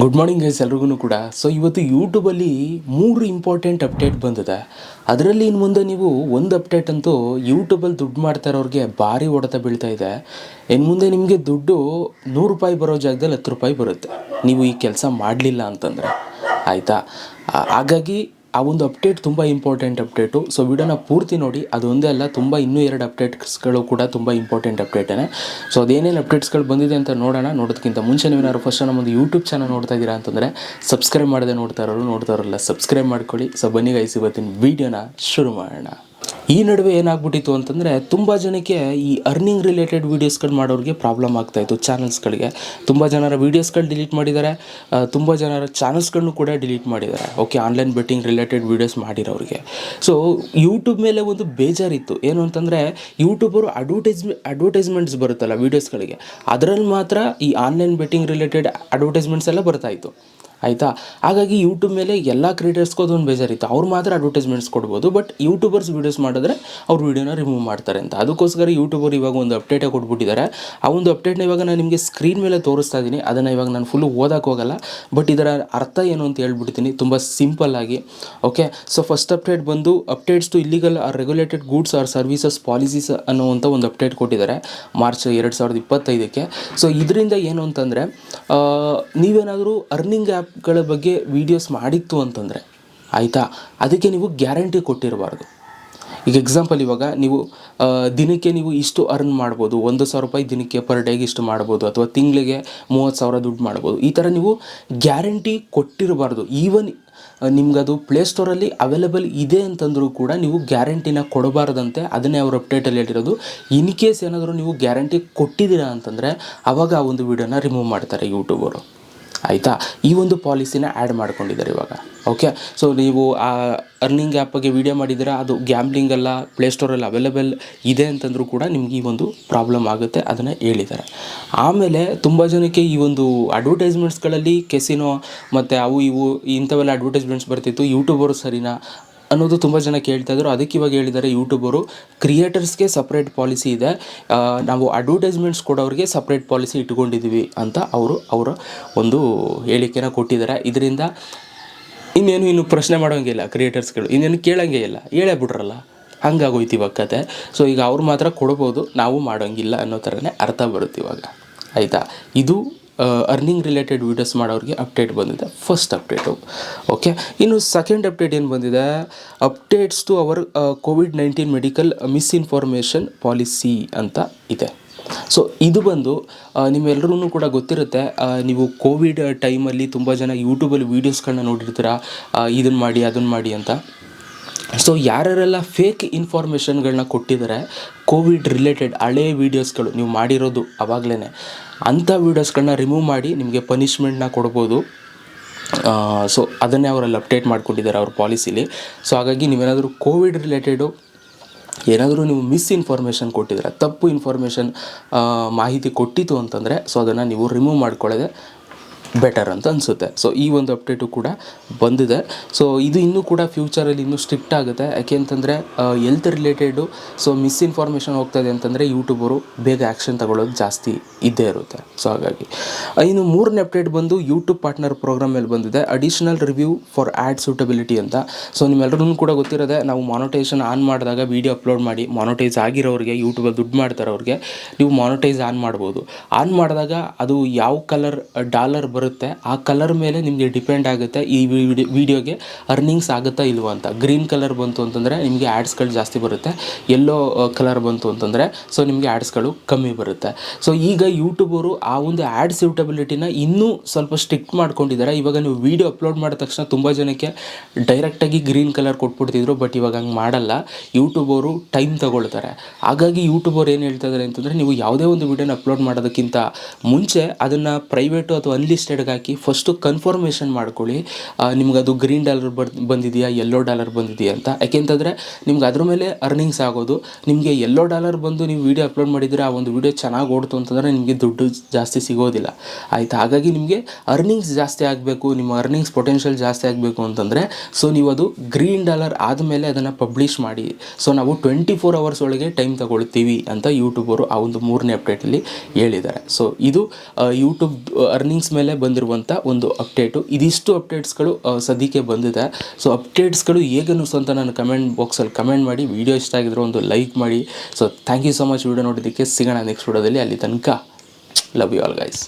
Good morning guys ಎಲ್ರಿಗೂ ಕೂಡ. So ಇವತ್ತು ಯೂಟ್ಯೂಬಲ್ಲಿ ಮೂರು ಇಂಪಾರ್ಟೆಂಟ್ ಅಪ್ಡೇಟ್ ಬಂದಿದೆ. ಅದರಲ್ಲಿ ಇನ್ನು ಮುಂದೆ ನೀವು ಒಂದು ಅಪ್ಡೇಟ್ ಅಂತೂ ಯೂಟ್ಯೂಬಲ್ಲಿ ದುಡ್ಡು ಮಾಡ್ತಾ ಇರೋರಿಗೆ ಭಾರಿ ಹೊಡೆತ ಬೀಳ್ತಾ ಇದೆ. ಇನ್ನು ಮುಂದೆ ನಿಮಗೆ ದುಡ್ಡು ನೂರು ರೂಪಾಯಿ ಬರೋ ಜಾಗದಲ್ಲಿ ಹತ್ತು ರೂಪಾಯಿ ಬರುತ್ತೆ. ನೀವು ಈ ಕೆಲಸ ಮಾಡಲಿಲ್ಲ ಅಂತಂದರೆ. ಆಯಿತಾ? ಹಾಗಾಗಿ ಆ ಒಂದು ಅಪ್ಡೇಟ್ ತುಂಬ ಇಂಪಾರ್ಟೆಂಟ್ ಅಪ್ಡೇಟು ಸೊ ವಿಡಿಯೋನ ಪೂರ್ತಿ ನೋಡಿ. ಅದೊಂದೇ ಅಲ್ಲ, ತುಂಬ ಇನ್ನೂ ಎರಡು ಅಪ್ಡೇಟ್ಸ್ಗಳು ಕೂಡ ತುಂಬ ಇಂಪಾರ್ಟೆಂಟ್ ಅಪ್ಡೇಟೇ ಸೊ ಅದೇನೇನು ಅಪ್ಡೇಟ್ಸ್ಗಳು ಬಂದಿದೆ ಅಂತ ನೋಡೋಣ. ನೋಡೋದಕ್ಕಿಂತ ಮುಂಚೆ ನೀವೇನಾದ್ರು ಫಸ್ಟ್ ನಮ್ಮೊಂದು ಯೂಟ್ಯೂಬ್ ಚಾನಲ್ ನೋಡ್ತಾ ಇದ್ದೀರಾ ಅಂತಂದರೆ ಸಬ್ಸ್ಕ್ರೈಬ್ ಮಾಡದೆ ನೋಡ್ತಾ ಇರೋರು ನೋಡ್ತಾ ಇರೋಲ್ಲ ಸಬ್ಸ್ಕ್ರೈಬ್ ಮಾಡ್ಕೊಳ್ಳಿ. ಸೊ ಬನ್ನಿ ಗೈಸ್ ಇವತ್ತಿನ ವೀಡಿಯೋನ ಶುರು ಮಾಡೋಣ. ಈ ನಡುವೆ ಏನಾಗ್ಬಿಟ್ಟಿತ್ತು ಅಂತಂದರೆ ತುಂಬ ಜನಕ್ಕೆ ಈ ಅರ್ನಿಂಗ್ ರಿಲೇಟೆಡ್ ವೀಡಿಯೋಸ್ಗಳು ಮಾಡೋರಿಗೆ ಪ್ರಾಬ್ಲಮ್ ಆಗ್ತಾಯಿತ್ತು ಚಾನಲ್ಸ್ಗಳಿಗೆ ತುಂಬ ಜನರ ವೀಡಿಯೋಸ್ಗಳು ಡಿಲೀಟ್ ಮಾಡಿದ್ದಾರೆ ತುಂಬ ಜನರ ಚಾನಲ್ಸ್ಗಳನ್ನು ಕೂಡ ಡಿಲೀಟ್ ಮಾಡಿದ್ದಾರೆ. Okay online betting related videos ಮಾಡಿರೋರಿಗೆ. So YouTube ಮೇಲೆ ಒಂದು ಬೇಜಾರಿತ್ತು. ಏನು ಅಂತಂದರೆ ಯೂಟ್ಯೂಬರು ಅಡ್ವರ್ಟೈಸ್ಮೆ ಅಡ್ವರ್ಟೈಸ್ಮೆಂಟ್ಸ್ ಬರುತ್ತಲ್ಲ ವೀಡಿಯೋಸ್ಗಳಿಗೆ ಅದರಲ್ಲಿ ಮಾತ್ರ ಈ ಆನ್ಲೈನ್ ಬೆಟ್ಟಿಂಗ್ ರಿಲೇಟೆಡ್ ಅಡ್ವರ್ಟೈಸ್ಮೆಂಟ್ಸ್ ಎಲ್ಲ ಬರ್ತಾಯಿತ್ತು ಆಯಿತಾ? ಹಾಗಾಗಿ ಯೂಟ್ಯೂಬ್ ಮೇಲೆ ಎಲ್ಲ ಕ್ರಿಯೇಟರ್ಸ್ಗೂ ಅದೊಂದು ಬೇಜಾರಿತ್ತು. ಅವ್ರು ಮಾತ್ರ ಅಡ್ವರ್ಟೈಸ್ಮೆಂಟ್ಸ್ ಕೊಡ್ಬೋದು ಬಟ್ ಯೂಟ್ಯೂಬರ್ಸ್ ವೀಡಿಯೋಸ್ ಮಾಡಿದ್ರೆ ಅವ್ರ ವೀಡಿಯೋನ ರಿಮೂವ್ ಮಾಡ್ತಾರೆ ಅಂತ. ಅದಕ್ಕೋಸ್ಕರ ಯೂಟ್ಯೂಬರ್ ಇವಾಗ ಒಂದು ಅಪ್ಡೇಟೇ ಕೊಟ್ಬಿಟ್ಟಿದ್ದಾರೆ. ಆ ಒಂದು ಅಪ್ಡೇಟ್ನ ಇವಾಗ ನಾನು ನಿಮಗೆ ಸ್ಕ್ರೀನ್ ಮೇಲೆ ತೋರಿಸ್ತಾ ಇದ್ದೀನಿ ಅದನ್ನು ಇವಾಗ ನಾನು ಫುಲ್ಲು ಓದಕ್ಕೆ ಹೋಗಲ್ಲ. ಬಟ್ ಇದರ ಅರ್ಥ ಏನು ಅಂತ ಹೇಳ್ಬಿಡ್ತೀನಿ. ತುಂಬ ಸಿಂಪಲ್ ಆಗಿ. ಓಕೆ ಸೊ ಫಸ್ಟ್ ಅಪ್ಡೇಟ್ ಬಂದು updates to illegal or regulated goods or services policies ಅನ್ನುವಂಥ ಒಂದು ಅಪ್ಡೇಟ್ ಕೊಟ್ಟಿದ್ದಾರೆ. ಮಾರ್ಚ್ ಎರಡು ಸಾವಿರದ ಇಪ್ಪತ್ತೈದಕ್ಕೆ. ಸೊ ಇದರಿಂದ ಏನು ಅಂತಂದರೆ ನೀವೇನಾದರೂ ಅರ್ನಿಂಗ್ ಆ್ಯಪ್ಗಳ ಬಗ್ಗೆ ವೀಡಿಯೋಸ್ ಮಾಡಿತ್ತು ಅಂತಂದರೆ, ಆಯಿತಾ? ಅದಕ್ಕೆ ನೀವು ಗ್ಯಾರಂಟಿ ಕೊಟ್ಟಿರಬಾರ್ದು. ಈಗ ಎಕ್ಸಾಂಪಲ್ ಇವಾಗ ನೀವು ದಿನಕ್ಕೆ ನೀವು ಇಷ್ಟು ಅರ್ನ್ ಮಾಡ್ಬೋದು, ಒಂದು ಸಾವಿರ ರೂಪಾಯಿ ದಿನಕ್ಕೆ ಪರ್ ಡೇಗೆ ಇಷ್ಟು ಮಾಡ್ಬೋದು, ಅಥವಾ ತಿಂಗಳಿಗೆ ಮೂವತ್ತು ಸಾವಿರ ದುಡ್ಡು ಮಾಡ್ಬೋದು, ಈ ಥರ ನೀವು ಗ್ಯಾರಂಟಿ ಕೊಟ್ಟಿರಬಾರ್ದು. ಈವನ್ ನಿಮ್ಗದು ಪ್ಲೇಸ್ಟೋರಲ್ಲಿ ಅವೈಲೇಬಲ್ ಇದೆ ಅಂತಂದರೂ ಕೂಡ ನೀವು ಗ್ಯಾರಂಟಿನ ಕೊಡಬಾರ್ದಂತೆ ಅದನ್ನೇ ಅವ್ರ ಅಪ್ಡೇಟಲ್ಲಿ ಹೇಳಿರೋದು ಇನ್ ಕೇಸ್ ಏನಾದರೂ ನೀವು ಗ್ಯಾರಂಟಿ ಕೊಟ್ಟಿದ್ದೀರಾ ಅಂತಂದರೆ ಆವಾಗ ಆ ಒಂದು ವಿಡಿಯೋನ ರಿಮೂವ್ ಮಾಡ್ತಾರೆ ಯೂಟ್ಯೂಬರು ಆಯಿತಾ? ಈ ಒಂದು ಪಾಲಿಸಿನ ಆ್ಯಡ್ ಮಾಡ್ಕೊಂಡಿದ್ದಾರೆ ಇವಾಗ. ಓಕೆ ಸೊ ನೀವು ಆ ಅರ್ನಿಂಗ್ ಆ್ಯಪ್ಗೆ ವೀಡಿಯೋ ಮಾಡಿದರೆ ಅದು ಗ್ಯಾಮ್ಲಿಂಗ್ ಎಲ್ಲ ಪ್ಲೇಸ್ಟೋರಲ್ಲಿ ಅವೈಲೇಬಲ್ ಇದೆ ಅಂತಂದರೂ ಕೂಡ ನಿಮ್ಗೆ ಈ ಒಂದು ಪ್ರಾಬ್ಲಮ್ ಆಗುತ್ತೆ ಅದನ್ನು ಹೇಳಿದ್ದಾರೆ. ಆಮೇಲೆ ತುಂಬ ಜನಕ್ಕೆ ಈ ಒಂದು ಅಡ್ವರ್ಟೈಸ್ಮೆಂಟ್ಸ್ಗಳಲ್ಲಿ ಕೆಸಿನೋ ಮತ್ತು ಅವು ಇವು ಇಂಥವೆಲ್ಲ ಅಡ್ವರ್ಟೈಸ್ಮೆಂಟ್ಸ್ ಬರ್ತಿತ್ತು. ಯೂಟ್ಯೂಬರು ಸರಿನಾ? ಅನ್ನೋದು ತುಂಬ ಜನ ಕೇಳ್ತಾ ಇದ್ರು. ಅದಕ್ಕೆ ಇವಾಗ ಹೇಳಿದ್ದಾರೆ ಯೂಟ್ಯೂಬರು ಕ್ರಿಯೇಟರ್ಸ್ಗೆ ಸಪ್ರೇಟ್ ಪಾಲಿಸಿ ಇದೆ. ನಾವು ಅಡ್ವರ್ಟೈಸ್ಮೆಂಟ್ಸ್ ಕೊಡೋರಿಗೆ ಸಪ್ರೇಟ್ ಪಾಲಿಸಿ ಇಟ್ಕೊಂಡಿದ್ದೀವಿ ಅಂತ ಅವರು, ಅವರ ಒಂದು ಹೇಳಿಕೆನ ಕೊಟ್ಟಿದ್ದಾರೆ ಇದರಿಂದ ಇನ್ನೇನು ಇನ್ನು ಪ್ರಶ್ನೆ ಮಾಡೋಂಗಿಲ್ಲ ಕ್ರಿಯೇಟರ್ಸ್ಗಳು ಇನ್ನೇನು ಕೇಳೋಂಗೇ ಇಲ್ಲ. ಹೇಳೇ ಬಿಡ್ರಲ್ಲ ಹಂಗಾಗೋಯ್ತು ಇವಾಗ ಕತೆ. ಸೊ ಈಗ ಅವ್ರು ಮಾತ್ರ ಕೊಡ್ಬೋದು, ನಾವು ಮಾಡೋಂಗಿಲ್ಲ ಅನ್ನೋ ಥರನೇ ಅರ್ಥ ಬರುತ್ತೆ ಇವಾಗ. ಆಯಿತಾ? ಇದು ಅರ್ನಿಂಗ್ ರಿಲೇಟೆಡ್ ವೀಡಿಯೋಸ್ ಮಾಡೋರಿಗೆ ಅಪ್ಡೇಟ್ ಬಂದಿದೆ. ಫಸ್ಟ್ ಅಪ್ಡೇಟು ಓಕೆ ಇನ್ನು ಸೆಕೆಂಡ್ ಅಪ್ಡೇಟ್ ಏನು ಬಂದಿದೆ? Updates to our COVID nineteen medical misinformation policy ಅಂತ ಇದೆ. ಸೊ ಇದು ಬಂದು ನಿಮ್ಮೆಲ್ಲರೂ ಕೂಡ ಗೊತ್ತಿರುತ್ತೆ. ನೀವು ಕೋವಿಡ್ ಟೈಮಲ್ಲಿ ತುಂಬ ಜನ ಯೂಟ್ಯೂಬಲ್ಲಿ ವೀಡಿಯೋಸ್ಗಳನ್ನ ನೋಡಿರ್ತೀರ? ಇದನ್ನು ಮಾಡಿ ಅದನ್ನು ಮಾಡಿ ಅಂತ. ಸೊ ಯಾರ್ಯಾರೆಲ್ಲ ಫೇಕ್ ಇನ್ಫಾರ್ಮೇಷನ್ಗಳನ್ನ ಕೊಟ್ಟಿದ್ದಾರೆ ಕೋವಿಡ್ ರಿಲೇಟೆಡ್ ಹಳೆ ವೀಡಿಯೋಸ್ಗಳು ನೀವು ಮಾಡಿರೋದು ಅವಾಗಲೇ ಅಂಥ ವೀಡಿಯೋಸ್ಗಳನ್ನ ರಿಮೂವ್ ಮಾಡಿ ನಿಮಗೆ ಪನಿಷ್ಮೆಂಟ್ನ ಕೊಡ್ಬೋದು. ಸೊ ಅದನ್ನೇ ಅವರಲ್ಲಿ ಅಪ್ಡೇಟ್ ಮಾಡ್ಕೊಂಡಿದ್ದಾರೆ ಅವ್ರ ಪಾಲಿಸಿಲಿ ಸೊ ಹಾಗಾಗಿ ನೀವೇನಾದರೂ ಕೋವಿಡ್ ರಿಲೇಟೆಡು ಏನಾದರೂ ನೀವು ಮಿಸ್ ಇನ್ಫಾರ್ಮೇಷನ್ ಕೊಟ್ಟಿದ್ರೆ, ತಪ್ಪು ಇನ್ಫಾರ್ಮೇಷನ್ ಮಾಹಿತಿ ಕೊಟ್ಟಿತ್ತು ಅಂತಂದರೆ ಸೊ ಅದನ್ನು ನೀವು ರಿಮೂವ್ ಮಾಡ್ಕೊಳ್ಳೋದೆ ಬೆಟರ್ ಅಂತ ಅನಿಸುತ್ತೆ. ಸೊ ಈ ಒಂದು ಅಪ್ಡೇಟು ಕೂಡ ಬಂದಿದೆ. ಸೊ ಇದು ಇನ್ನೂ ಕೂಡ ಫ್ಯೂಚರಲ್ಲಿ ಇನ್ನೂ ಸ್ಟ್ರಿಕ್ಟ್ ಆಗುತ್ತೆ. ಯಾಕೆ ಅಂತಂದರೆ health related so misinformation ಹೋಗ್ತಾಯಿದೆ ಅಂತಂದರೆ ಯೂಟ್ಯೂಬರು ಬೇಗ ಆ್ಯಕ್ಷನ್ ತಗೊಳ್ಳೋದು ಜಾಸ್ತಿ ಇದ್ದೇ ಇರುತ್ತೆ. ಸೊ ಹಾಗಾಗಿ. ಇನ್ನು ಮೂರನೇ ಅಪ್ಡೇಟ್ ಬಂದು ಯೂಟ್ಯೂಬ್ ಪಾರ್ಟ್ನರ್ ಪ್ರೋಗ್ರಾಮ್ ಮೇಲೆ ಬಂದಿದೆ. Additional review for ad suitability ಅಂತ. ಸೊ ನಿಮ್ಮೆಲ್ಲರೂ ಕೂಡ ಗೊತ್ತಿರೋದೆ, ನಾವು ಮಾನಿಟೈಸೇಷನ್ ಆನ್ ಮಾಡಿದಾಗ ವೀಡಿಯೋ ಅಪ್ಲೋಡ್ ಮಾಡಿ ಮಾನಿಟೈಸ್ ಆಗಿರೋರಿಗೆ ಯೂಟ್ಯೂಬಲ್ಲಿ ದುಡ್ಡು ಮಾಡ್ತಾರೋರಿಗೆ ನೀವು ಮಾನಿಟೈಸ್ ಆನ್ ಮಾಡ್ಬೋದು. ಆನ್ ಮಾಡಿದಾಗ ಅದು ಯಾವ ಕಲರ್ ಡಾಲರ್ ಬರುತ್ತೆ ಆ ಕಲರ್ ಮೇಲೆ ನಿಮಗೆ ಡಿಪೆಂಡ್ ಆಗುತ್ತೆ ಈ ವಿಡಿಯೋ ವೀಡಿಯೋಗೆ ಅರ್ನಿಂಗ್ಸ್ ಆಗುತ್ತಾ ಇಲ್ವಾ ಅಂತ. ಗ್ರೀನ್ ಕಲರ್ ಬಂತು ಅಂತಂದರೆ ನಿಮಗೆ ಆ್ಯಡ್ಸ್ಗಳು ಜಾಸ್ತಿ ಬರುತ್ತೆ ಎಲ್ಲೋ ಕಲರ್ ಬಂತು ಅಂತಂದರೆ ಸೊ ನಿಮಗೆ ಆ್ಯಡ್ಸ್ಗಳು ಕಮ್ಮಿ ಬರುತ್ತೆ. ಸೊ ಈಗ ಯೂಟ್ಯೂಬರು ಆ ಒಂದು ಆ್ಯಡ್ ಸೂಟಬಿಲಿಟಿನ ಇನ್ನೂ ಸ್ವಲ್ಪ ಸ್ಟ್ರಿಕ್ಟ್ ಮಾಡ್ಕೊಂಡಿದ್ದಾರೆ. ಇವಾಗ ನೀವು ವೀಡಿಯೋ ಅಪ್ಲೋಡ್ ಮಾಡಿದ ತಕ್ಷಣ ತುಂಬ ಜನಕ್ಕೆ ಡೈರೆಕ್ಟಾಗಿ ಗ್ರೀನ್ ಕಲರ್ ಕೊಟ್ಬಿಡ್ತಿದ್ರು ಬಟ್ ಇವಾಗ ಹಂಗೆ ಮಾಡಲ್ಲ. ಯೂಟ್ಯೂಬರು ಟೈಮ್ ತಗೊಳ್ತಾರೆ. ಹಾಗಾಗಿ ಯೂಟ್ಯೂಬರ್ ಏನು ಹೇಳ್ತಾ ಇದ್ದಾರೆ ಅಂತಂದರೆ ನೀವು ಯಾವುದೇ ಒಂದು ವೀಡಿಯೋನ ಅಪ್ಲೋಡ್ ಮಾಡೋದಕ್ಕಿಂತ ಮುಂಚೆ ಅದನ್ನು ಪ್ರೈವೇಟು ಅಥವಾ ಅನ್ಲಿಸ್ಟೆಡ್ಗೆ ಹಾಕಿ ಫಸ್ಟು ಕನ್ಫರ್ಮೇಷನ್ ಮಾಡ್ಕೊಳ್ಳಿ. ನಿಮ್ಗೆ ಅದು ಗ್ರೀನ್ ಡಾಲರ್ ಬಂದಿದೆಯಾ ಯೆಲ್ಲೋ ಡಾಲರ್ ಬಂದಿದೆಯಾ ಅಂತ. ಯಾಕೆಂತಂದರೆ ನಿಮ್ಗೆ ಅದ್ರ ಮೇಲೆ ಅರ್ನಿಂಗ್ಸ್ ಆಗೋದು. ನಿಮಗೆ ಎಲ್ಲೋ ಡಾಲರ್ ಬಂದು ನೀವು ವೀಡಿಯೋ ಅಪ್ಲೋಡ್ ಮಾಡಿದರೆ ಆ ಒಂದು ವೀಡಿಯೋ ಚೆನ್ನಾಗಿ ಓಡ್ತು ಅಂತಂದರೆ ನಿಮಗೆ ದುಡ್ಡು ಜಾಸ್ತಿ ಸಿಗೋದಿಲ್ಲ. ಆಯಿತಾ? ಹಾಗಾಗಿ ನಿಮಗೆ ಅರ್ನಿಂಗ್ಸ್ ಜಾಸ್ತಿ ಆಗಬೇಕು, ನಿಮ್ಮ ಅರ್ನಿಂಗ್ಸ್ ಪೊಟೆನ್ಷಿಯಲ್ ಜಾಸ್ತಿ ಆಗಬೇಕು ಅಂತಂದರೆ ಸೊ ನೀವು ಅದು ಗ್ರೀನ್ ಡಾಲರ್ ಆದಮೇಲೆ ಅದನ್ನು ಪಬ್ಲಿಷ್ ಮಾಡಿ. ಸೊ ನಾವು ಟ್ವೆಂಟಿ ಫೋರ್ ಅವರ್ಸ್ ಒಳಗೆ ಟೈಮ್ ತಗೊಳ್ತೀವಿ ಅಂತ ಯೂಟ್ಯೂಬರು ಆ ಒಂದು ಮೂರನೇ ಅಪ್ಡೇಟಲ್ಲಿ ಹೇಳಿದ್ದಾರೆ. ಸೊ ಇದು ಯೂಟ್ಯೂಬ್ ಅರ್ನಿಂಗ್ಸ್ ಮೇಲೆ ಬಂದಿರುವಂಥ ಒಂದು ಅಪ್ಡೇಟು ಇದಿಷ್ಟು ಅಪ್ಡೇಟ್ಸ್ಗಳು ಸದ್ಯಕ್ಕೆ ಬಂದಿದೆ. ಸೊ ಅಪ್ಡೇಟ್ಸ್ಗಳು ಹೇಗೆ ಅನ್ನಿಸ್ತು ಅಂತ ನಾನು ಕಮೆಂಟ್ ಬಾಕ್ಸಲ್ಲಿ ಕಮೆಂಟ್ ಮಾಡಿ ವಿಡಿಯೋ ಇಷ್ಟ ಆಗಿದ್ರು ಒಂದು ಲೈಕ್ ಮಾಡಿ. So thank you so much video ನೋಡಿದ್ದಕ್ಕೆ ಸಿಗೋಣ ನೆಕ್ಸ್ಟ್ ವಿಡಿಯೋದಲ್ಲಿ ಅಲ್ಲಿ ತನಕ ಲವ್ ಯು ಆಲ್ ಗೈಸ್